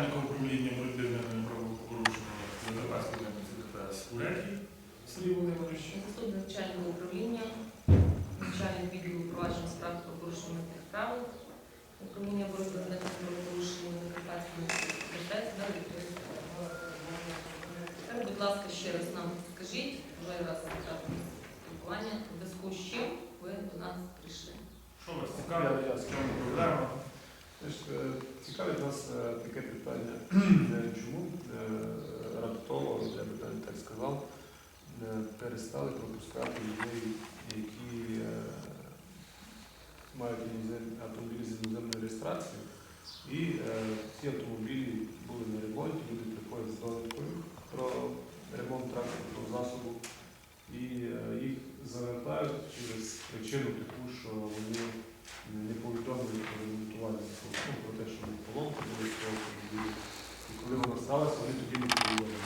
начальником управління боротьби з мирними правопорушеннями Закарпатської ДПС Урекій Сергій Володимирович. Заступник начальника управління, начальник відділу провадження справ про порушення митних правил, управління боротьби з митними правопорушеннями Закарпатської ДТС на Тепер, будь ласка, ще раз нам скажіть, вже раз спілкування, в зв'язку з чим ви до нас прийшли. Що вас цікавить? Я- я В Цікавить нас е, таке питання, е, чому е, раптово, я би так сказав, перестали пропускати людей, які мають автомобілі з іноземною реєстрацією, і ці автомобілі були на ремонті, люди приходять з довідкою про ремонт транспортного засобу, і е, їх завертають через причину таку, що вони не повідомили про ремонтування цього, ну, про те, що вони поломки були з цього автомобіля. І коли воно сталося, вони тоді не повідомили.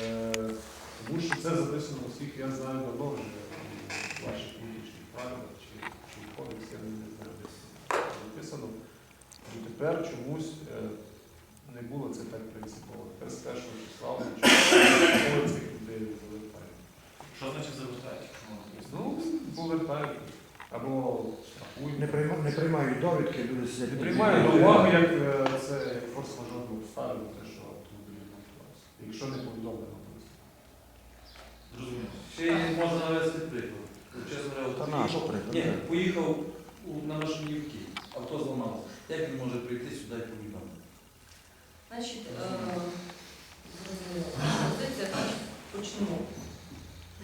Е, тому що це записано, оскільки я знаю давно вже в ваших внутрішніх правилах чи, чи в кодексі, я не знаю, десь записано. І тепер чомусь е, не було це так принципово. Тепер з першого числа чомусь цих людей завертають. Що значить завертають? Ну, повертають. Або штрафують. Не, прийма, не приймають довідки, люди сидять. Не приймаю до уваги, як е, це як форс-мажорну обставину, те, що автомобіль ремонтувався. Якщо не повідомлено. Зрозуміло. Ще можна навести приклад. Чесно говоря, Та наш поїхав- приклад, Ні, поїхав на машині в Київ. Як він може прийти сюди і повідомити? Е. Значить, почнемо.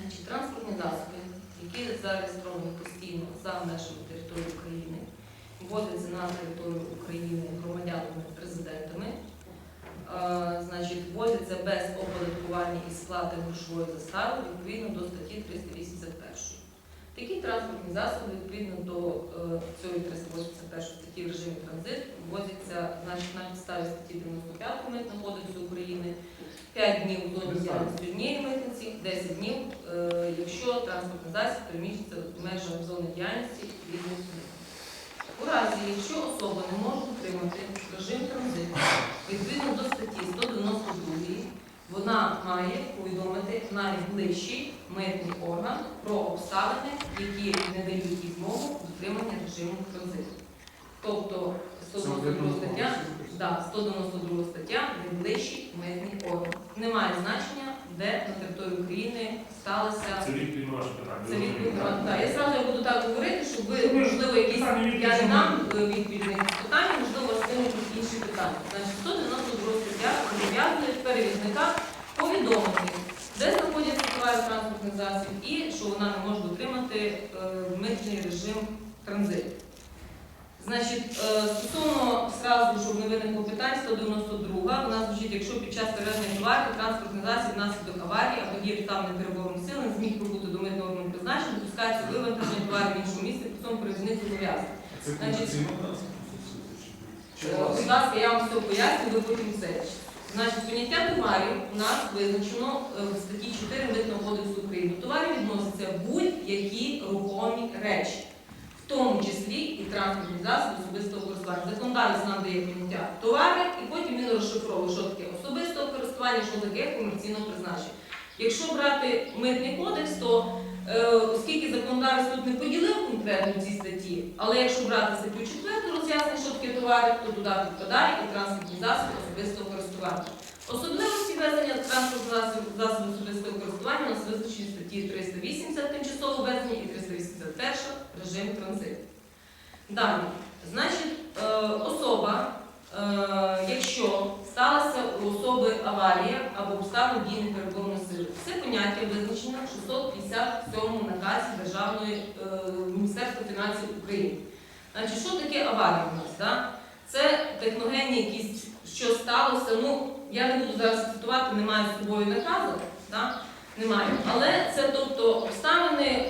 Значить, транспортні засоби, які зареєстровані постійно за межами території України, вводяться на територію України громадянами резидентами, е, значить, вводяться без оподаткування і сплати грошової застави відповідно до статті 381. Такі транспортні засоби відповідно до цієї 381 статті в режимі транзит. Ввозяться значить, на підставі статті 95 Митного кодексу України. 5 днів у зоні діяльності однієї митниці, 10 днів, е, якщо транспортний засіб переміщується в межах зони діяльності відповідної митниці. У разі, якщо особа не може отримати режим транзиту відповідно до статті 192, вона має повідомити найближчий митний орган про обставини, які не дають їй змогу дотримання режиму транзиту. Тобто 192 стаття, да, 192 стаття найближчий митний орган. Немає значення, де на території України сталося Це відповідь на ваше питання. це відповідь. Я зразу буду так говорити, щоб ви, можливо, якісь я не дам е, якісь питання, можливо, інші питання. Значить, 192 стаття зобов'язує перевізника повідомити, де знаходяться товари транспортних засіб і що вона не може дотримати е, митний режим транзиту. Значить, е, стосовно сразу, щоб не виникло питань, 192 вона звучить, якщо під час перевезення товарів транспортний засіб внаслідок аварії або дії обставини перебором сили не зміг прибути до митного органу призначення, допускається вивантаження товарів в іншому місці, при цьому перевізник зобов'язаний. Значить, комерційно транспортно чи Е, Будь ласка, я вам все поясню, ви потім все. Значить, поняття товарів у нас визначено е, в статті 4 Митного кодексу України. До відносяться будь-які рухомі речі, в тому числі і транспортні засоби особистого користування. Законодавець нам дає поняття товари, і потім він розшифровує, що таке особистого користування, що таке комерційного призначення. Якщо брати митний кодекс, то е, оскільки законодавець тут не поділив конкретно ці статті, але якщо брати статтю 4 роз'яснення, що таке товари, то туди підпадає і транспортні засоби особистого користування. Особливості ввезення транспортних засобів, особистого користування у нас визначені статті 380 тимчасово ввезення і 381 режим транзиту. Далі, значить, е, особа, е, якщо сталася у особи аварія або обставини дії непереборної сили, це поняття визначено в 657 наказі Державної е, Міністерства фінансів України. Значить, що таке аварія у нас? Да? Це техногенні якісь, що сталося. Ну, я не буду зараз цитувати, немає з собою наказу, да? немає. Але це тобто обставини е,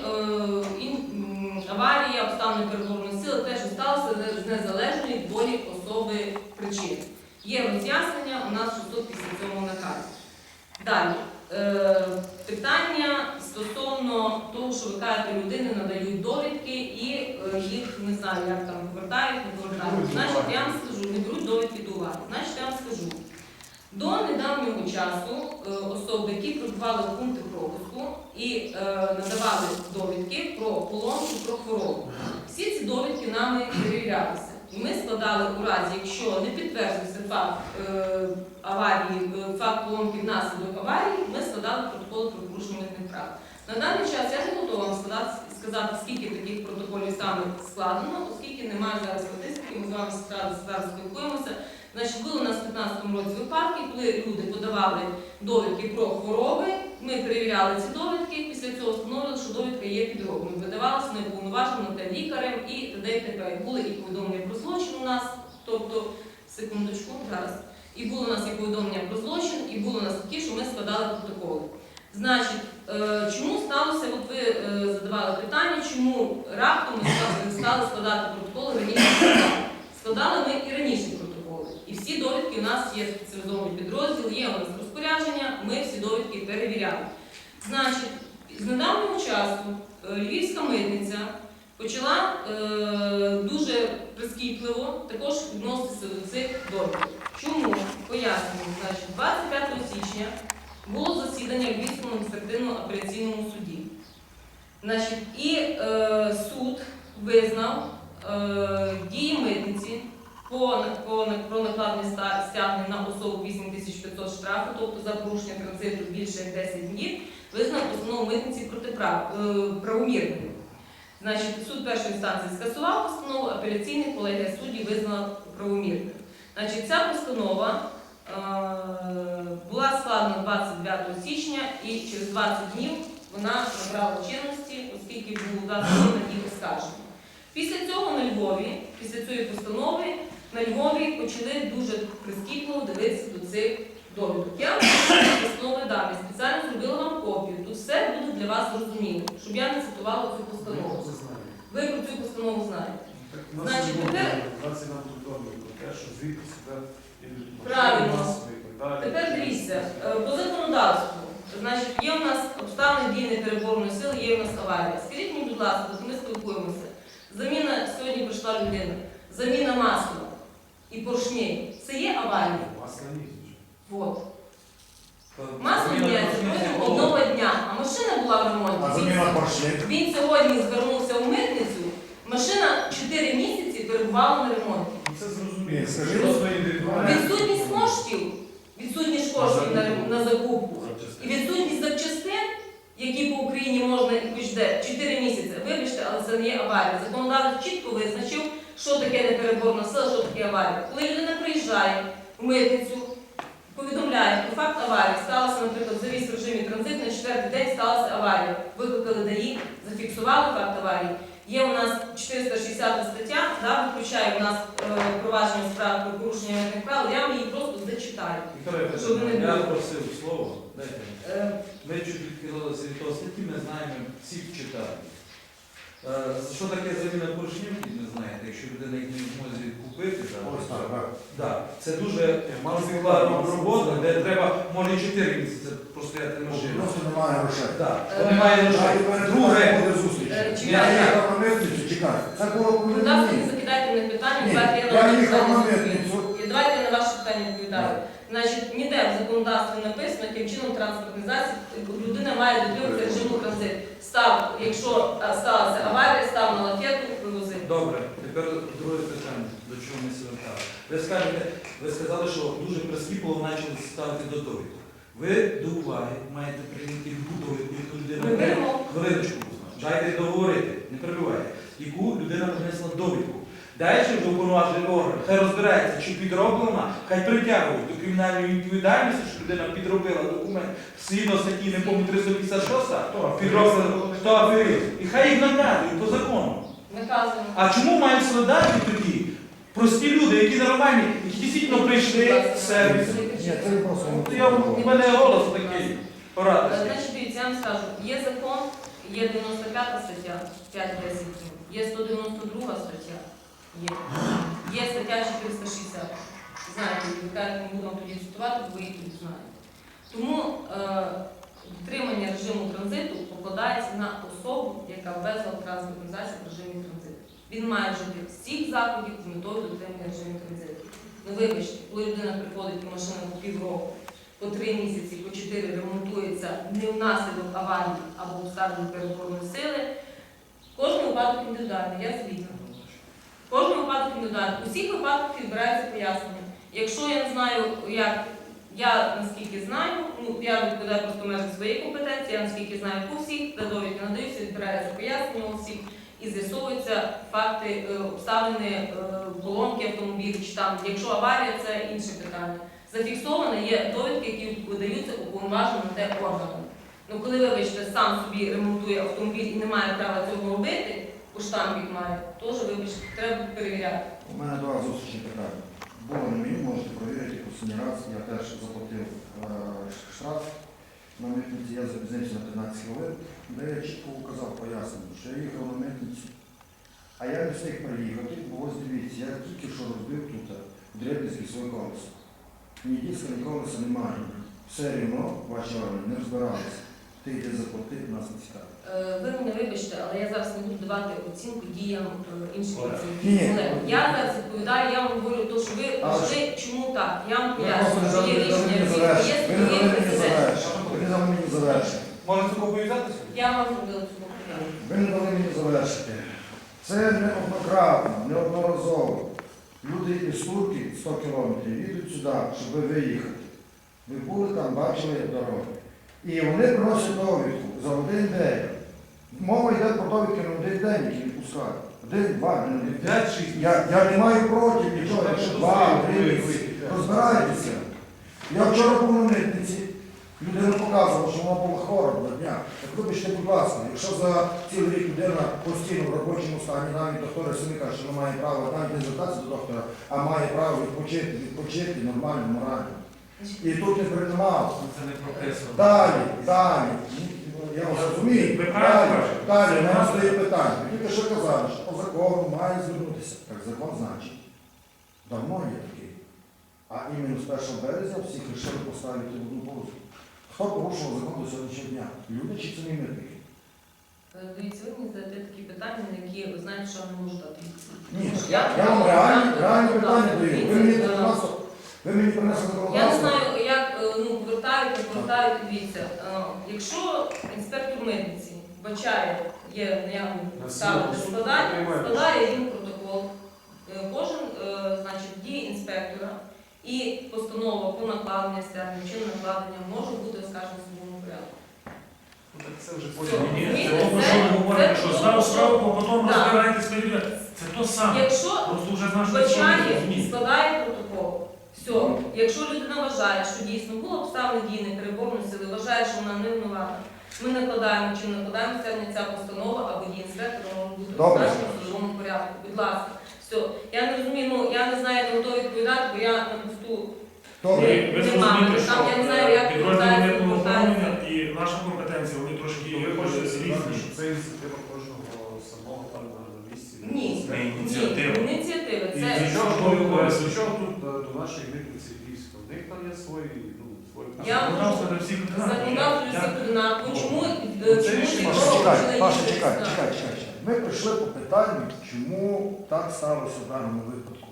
аварії, обставини переговорної сили, те, що сталося з незалежної волі особи причини. Є роз'яснення у нас в 657 наказі. Далі. Е, питання стосовно того, що ви кажете, людини надають довідки і е, їх не знаю, як там повертають, не повертають. Значить, я вам скажу, не беруть довідки до уваги. Значить, я вам скажу. До недавнього часу е, особи, які прибували в пункти пропуску і е, надавали довідки про полон і про хворобу, всі ці довідки нами перевірялися. І ми складали у разі, якщо не підтвердився факт е, аварії, е, факт поломки внаслідок аварії, ми складали протоколи про порушення митних прав. На даний час я не готова вам сказати, сказати, скільки таких протоколів саме складено, оскільки немає зараз статистики, ми з вами зараз спілкуємося. Значить, були у нас в 2015 році випадки, коли люди подавали довідки про хвороби, ми перевіряли ці довідки, після цього встановили, що довідка є підробною. Видавалася неуповноваженим та лікарем і т.д. т.п. Були і повідомлення про злочин у нас, тобто, секундочку, зараз. І було у нас і повідомлення про злочин, і було у нас такі, що ми складали протоколи. Значить, е, чому сталося, от ви е, задавали питання, чому раптом ми стали складати протоколи раніше? Складали ми і раніше протоколи. Всі довідки у нас є спеціалізований підрозділ, є у нас розпорядження, ми всі довідки перевіряли. Значить, з недавнього часу е, Львівська митниця почала е, дуже прискіпливо також відноситися до цих довідок. Чому? Пояснюю. Значить, 25 січня було засідання в Львівському адміністративному апеляційному суді. Значить, і е, суд визнав е, дії митниці по, по, про накладення ста- стягнень на особу 8500 штрафу, тобто за порушення транзиту більше як 10 днів, визнав постанову митниці протиправ, е, правомірною. Значить, суд першої інстанції скасував постанову, апеляційний колегія суддів визнала правомірною. Значить, ця постанова е, була складена 29 січня і через 20 днів вона набрала чинності, оскільки було 20 на її оскарження. Після цього на Львові, після цієї постанови, на Львові почали дуже прискіпливо дивитися до цих довідок. Я постанови дам, спеціально зробила вам копію. Тут все буде для вас зрозуміло, щоб я не цитувала цю постанову. Ви про цю постанову знаєте. Значить, тепер- Правильно. Тепер дивіться, е, по законодавству, значить, є у нас обставини дії непереборної сили, є у нас аварія. Скажіть мені, будь ласка, ми спілкуємося. Заміна сьогодні прийшла людина, заміна масла і поршней. Це є аварія? Ні, звичайно. Вот. Масло міняється протягом одного дня, а машина була в А ремонті. заміна Він, поршнів? він сьогодні звернувся в митницю. Машина 4 місяці перебувала на ремонті. Ну, Це Ні, скажи. Просто індивідуально. Відсутність коштів, відсутність коштів на, на закупку. І відсутність запчастин, які по Україні можна і хоч де 4 місяці. Вибачте, але це не є аварія. Законодавець чітко визначив, що таке непереборна сила, що таке аварія. Коли людина приїжджає в митницю, повідомляє про факт аварії, сталося, наприклад, завіс в режимі транзиту, на четвертий день сталася аварія. Викликали ДАІ, зафіксували факт аварії. Є у нас 460 стаття, да, включає у нас е, провадження справ про порушення митних правил. Я вам її просто зачитаю. Вікторія Щоб не я було. просив слово. Дайте. Е, Ми чуть відхилилися від того статті, ми знаємо, всі читали. Е, Що таке заміна поршнів, не знаєте, якщо людина їх не зможе купити, це дуже складна робота, де треба, може, 4 місяці простояти машину. Просто немає грошей. Немає грошей. Друге, буде зустріч. Е, Я їхав на митницю, чекай. Це було коли Будь ласка, не закидайте мене питання, давайте я на ваші питання відповідаю. Значить, ніде в законодавстві написано, яким чином транспортний засіб людина має дотримуватися режиму транзит. Став, якщо сталася аварія, став на лафету, вивозив. Добре, тепер друге питання, до чого ми звертали. Ви скажете, ви сказали, що дуже прискіпливо почали ставити до довідку. Ви до уваги маєте прийняти любу довідку, яку людина хвилиночку, дайте договорити, не перебивайте, яку людина принесла довідку. Далі вже уповноважений орган, хай розбирається, чи підроблена, хай притягують до кримінальної відповідальності, що людина підробила документ. Згідно статті, не пам'ятаю, 356, підроблена, хто? Аферист. І хай їх наказують по закону. Наказуємо. А чому мають страдати тоді? Прості люди, які нормальні, які дійсно прийшли в сервіс? От Я у мене голос такий Е, порадився. Значить, дивіться, я вам скажу, є закон, є 95 стаття, 5-10 є 192 стаття, є, є стаття 460. Знаєте, кажете, не вам тоді цитувати, бо ви їх тут знаєте. Тому е, режиму транзиту покладається на особу, яка ввезла транспортний засіб в режимі транзиту. Він має вжити всіх заходів з метою дотримання режиму транзиту. На вибачте, коли людина приходить і машина по півроку, по три місяці, по чотири ремонтується не внаслідок аварії або обставин переборної сили, кожен випадок індивідуальний, я згідна. Кожен випадок індивідуальний. У всіх випадках відбирається пояснення. Якщо я не знаю, як я наскільки знаю, ну я відповідаю просто в межах своєї компетенції, я наскільки знаю по всіх, де довідки надаються, відбирається пояснення у всіх і з'ясовуються факти, е, обставини е, поломки автомобіля, чи там, якщо аварія, це інше питання. Зафіксовано є довідки, які видаються уповноваженим те органом. Ну коли вибачте, сам собі ремонтує автомобіль і не має права цього робити, їх має, теж вибачте, треба перевіряти. У мене до вас зустрічні питання. Було не мені, можете провірити, останній раз я теж заплатив е, штраф на митниці, я запізнився на 13 хвилин, де я чітко указав пояснення, що я їхав на митницю, а я не встиг приїхати, бо ось дивіться, я тільки що розбив тут в Дребницькій своє колесо. Ні ні колеса немає. Все рівно ваші органи не розбиралися. Ти йди заплатив, нас не цікавить. Е, Ви мене вибачте, але я зараз не буду давати оцінку діям е, інших працівників. Я зараз відповідаю, я вам говорю, то, що ви Але чому так? Я вам поясню, що є рішення, мені є завершити. Ви не дали мені завершити. Може цю копію? Я вам зробила цю. Ви не дали мені завершити. Це неоднократно, неодноразово. Люди із Турки 100 кілометрів їдуть сюди, щоб виїхати. Ви були там, бачили дороги. І вони приносять довідку за один день. Мова йде про довідки на один день, які відпускають. Один, два, не один. 5-6. Я, я не маю проти нічого, якщо два, три місяці. Розбирайтеся. Я вчора був на митниці, людина показувала, що вона була хвора до дня. Так вибачте, будь ласка, якщо за цілий рік людина постійно в робочому стані, навіть доктори самі кажуть, що не має права навіть не звертатися до доктора, а має право відпочити, відпочити нормально, морально. І тут не приймав. Це не прописано. Далі, далі. Я вас розумію. Ви правильно Далі, кажете. далі, в мене стоїть питання. Тільки що казали, що по закону має звернутися. Так закон значить. Давно є такий. А іменно з 1 березня всіх вирішили поставити в одну полосу. Хто порушував закон до сьогоднішнього дня? Люди чи самі митники? Е, Дивіться, ви мені задаєте такі питання, на які ви знаєте, що я не можу дати. Ні, я, я вам реальні, реальні питання даю. Ви мені е, законодавство, ви мені принесли Я не законодавство. знаю, як ну, повертають, не повертають, дивіться. е, Якщо інспектор митниці вбачає, є наявні На підстави для складання, складає він протокол. Е, Кожен е, значить, дії інспектора і постанова про накладення стягнення чи накладення може бути оскаржена в судовому порядку. Ну, так Це вже потім. Ні, Ні, це це- що говоримо, що тому, здав що- справу, а потім розбираєтесь перевіряти. Це то саме. Якщо Просто вже знаєш, що вбачає і складає. Все, якщо людина вважає, що дійсно було обставини дії непереборної сили, вважає, що вона не винувата, ми накладаємо чи не накладаємо стягнення ця постанова або дії інспектора може бути Добре. оскаржена в судовому порядку. Будь ласка, все. Я не розумію, ну я не знаю, не готова відповідати, бо я на посту Добре. Ви, зрозумієте, що Там я не знаю, як е, митного повертається. і наша компетенція, вони трошки І ви хочете е, що це ініціатива Це Ні, ініціатива. ініціатива. Це чого, що ви говорите? чого тут е, до нашої митниці Львівська? В них там є свої, ну, свої Я Законодавство для всіх законодавство Я- всіх однаково. Чому е, це чому рішення Паша, чекай, Паша, чекай, чекай, чекай, чекай. Ми прийшли по питанню, чому так сталося в даному випадку.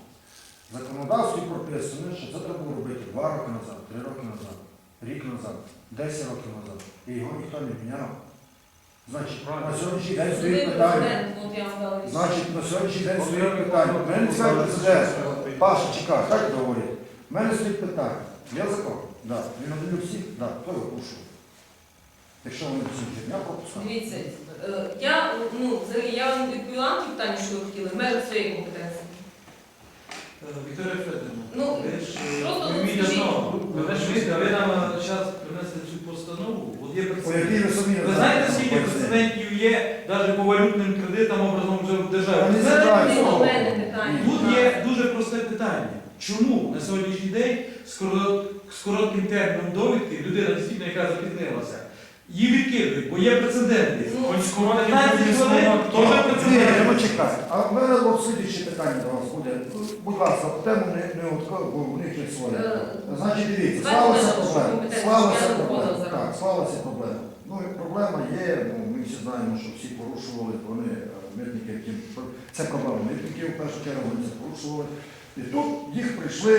В законодавстві прописано, що це треба було робити два роки назад, три роки назад, рік назад, десять років назад. І його ніхто не міняв. Значить, на сьогоднішній день стоїть питання. я. Значить, на сьогоднішній день стоїть питання. У мене це президент. Паша, чекай, так говорить. У мене стоїть питання. Є закон? Да. Він надаю всіх? Да. Хто його порушив? Якщо вони всі дня пропускали. Дивіться, е, я, ну, взагалі, я вам відповіла на ті питання, що ви хотіли, в межах своєї компетенції. Вікторія Федорівна, Ну, ви ж е, просто. Ви ж ви- ви нам зараз принесли постанову, от є прецедент. ви знаєте, скільки прецедентів є навіть по валютним кредитам образом вже в державі? Вони Це забирають не слово. до мене питання. Тут є дуже просте питання. Чому на сьогоднішній день з корот- з коротким терміном довідки людина дійсно, яка запізнилася, її відкидують, бо є прецеденти. Хоч скороткі 15 хвилин, то- працює. Ні, ну чекай. А в мене от питання до вас буде. Будь ласка, тему не, не бо в них є своє. Е, Значить, дивіться, давайте склалася ми нашу проблема. я проблема. зараз. Так, склалася проблема. Ну і проблема є, ну ми всі знаємо, що всі порушували, вони е, митники, які це проблема митників, в першу чергу вони це порушували. І тут їх прийшли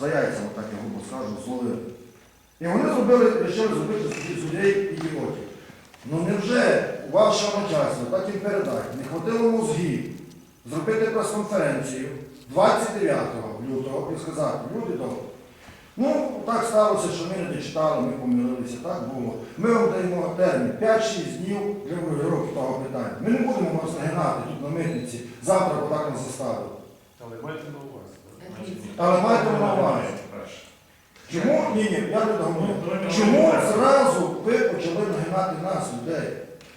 за яйця, отак я грубо скажу, зловили. І вони зробили, вирішили зробити людей ідіотів. Ну невже ваше начальство, так їм передати, не хватило мозгів зробити прес-конференцію 29 лютого і сказати, люди добрі, ну так сталося, що ми не дочитали, ми помилилися, так було. Ми вам даємо термін 5-6 днів для виробки того питання. Ми не будемо вас нагинати тут на митниці, завтра отак нас заставили. Але майте на увазі. Але майте на увазі. Чому? Ні, ні, я не договорю. Чому зразу ви почали нагинати нас, людей?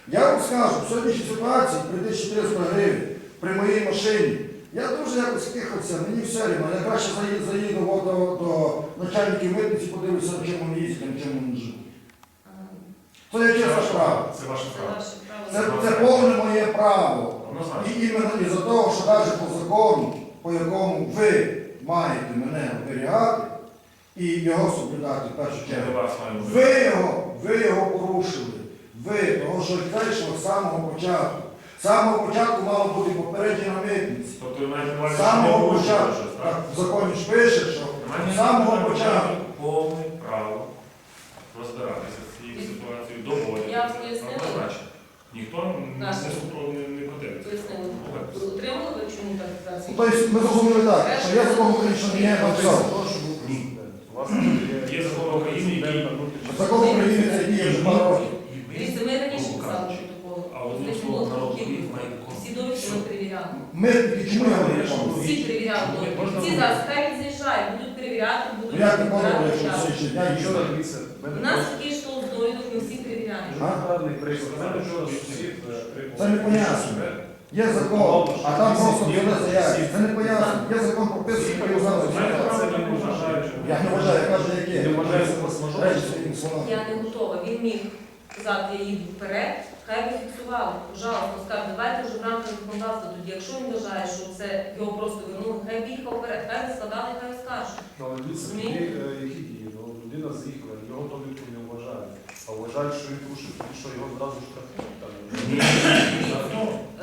Я вам скажу, в сьогоднішній ситуації прийти 400 гривень при моїй машині. Я дуже якось тихався, мені все рівно. Я краще заїду, заїду до, до начальників митниці, подивлюся, на чому вони їздять, на чому вони живуть. Це є чесна справа. Це ваше право. Це, це повне моє право. І іменно із-за того, що навіть по закону, по якому ви маєте мене оберігати і його соблюдати в першу чергу. Ви його, ви його порушили. Ви, того, що вийшло з самого початку. З самого початку мало бути попередження митниці. Тобто ви маєте на увазі, З що не самого порушили початку. щось, Так, так? в законі ж пише, що з самого початку. повне право розбиратися з цією ситуацією до волі. Я пояснила. Однозначно. Ніхто не, не, не, не противиться. Пояснили. Ви Отримали ви чому так? Тобто ми зрозуміли так, що я закон України що не є написав. Є закон України, який- Закон України це діє вже два роки. Дивіться, ми раніше писали протокол. Десь було. Всі довідки ми перевіряли. Ми чому я говорю? Всі перевіряли довідки. Всі зараз хай з'їжджає, будуть перевіряти, будуть Ну, Як не якщо час. все ще дня Що дивіться, У нас такий штол довідок, ми всі сусід е. Це не пояснює. Є закон, а там просто взяли заявки. Це не пояснює. Є закон прописаний, який вважаю. Я не вважаю, я кажу, які. Речі своїм словам. Я не готова. Він міг сказати, я їду вперед, хай би фіксували. Пожалуйста, скаже, давайте вже в рамках законодавства тоді. Якщо він вважає, що це його просто вернули, хай би вперед, хай би складали, хай скаже. Але е, які дії? Ну, людина з'їхала, його довідку не вважають. А вважають, що він тоді що його одразу штрафують. там.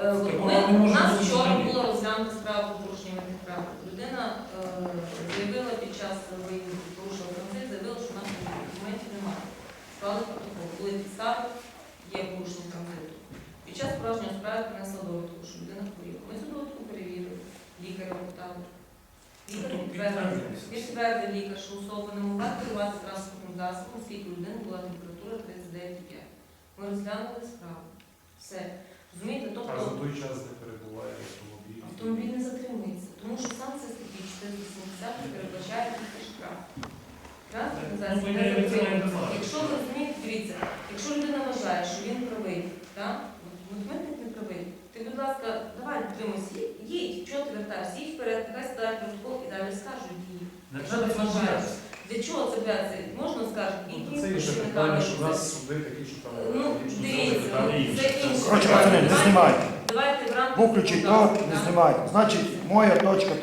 Е, от Такого Ми, не у може нас бути. вчора була розглянута справа про порушення митних прав. Людина е, заявила під час виїзду, порушила транзит, заявила, що в нас документів немає. Склали протокол. Були підстави, є порушення транзиту. Під час справжньої справи принесла довідку, що людина хворіла. Ми цю довідку перевірили, лікаря питали. Лікар Тобто підтвердив, лікар, що особа не могла керувати транспортним засобом, оскільки у людини була температура 39,5. Ми розглянули справу. Все. Розумієте, А тобто за той час не перебуває. Автомобіль не затримується, тому що санкція статті 470 не передбачає тільки штраф. Засіб Ну, не це затримується. Якщо ви розумієте, дивіться, якщо людина вважає, що він правий, так? Митник не правий. Ти, будь ласка, давай дотримуйся, їдь, чого ти вертаєшся, їдь вперед, нехай складає протокол і далі скажуть боятися. Для чого це бояться? Можна скажуть, і Ну, Це інше питання, що нас суди такі, що там... Ну, інші дивіться, це інше. Коротше, не знімайте. Давайте в рамках Виключіть то, не так? Значит, Значить, моя точка